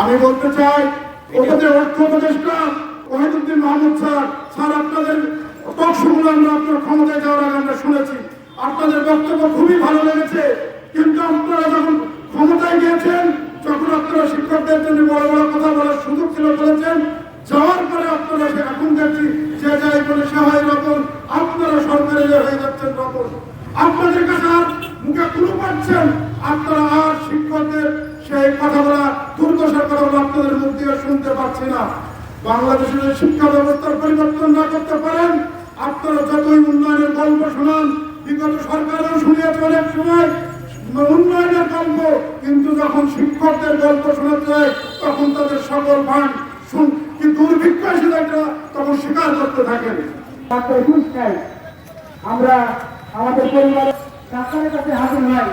আমি বলতে চাই ওদের অর্থ উপদেষ্টা ওহিদুদ্দিন মাহমুদ স্যার স্যার, আপনাদের আপনার ক্ষমতায় যাওয়ার আগে আমরা শুনেছি। আপনাদের বক্তব্য খুবই ভালো লেগেছে, কিন্তু আপনারা যখন ক্ষমতায় গিয়েছেন, যখন আপনারা শিক্ষকদের জন্য বড় বড় কথা বলার সুযোগ ছিল বলেছেন, যাওয়ার পরে আপনারা সে এখন দেখছি যে যাই বলে সহায় রকম আপনারা সরকারে হয়ে যাচ্ছেন রকম আপনাদের কাছে আর মুখে কুলু পাচ্ছেন, আপনারা আর শিক্ষকদের সেই কথা বলা, দুর্দশার কথা বলা আপনাদের মুখ দিয়ে শুনতে পাচ্ছি না। বাংলাদেশের শিক্ষা ব্যবস্থার পরিবর্তন না করতে পারেন, আপনারা যতই উন্নয়নের গল্প শোনান, বিগত সরকারও শুনিয়েছে অনেক সময় উন্নয়নের গল্প, কিন্তু যখন শিক্ষকদের গল্প শোনাতে যায়, তখন তাদের সকল ভান কি দুর্ভিক্ষ এসে তারা তখন স্বীকার করতে থাকেন। আমরা আমাদের পরিবারের ডাক্তারের কাছে হাজির হয়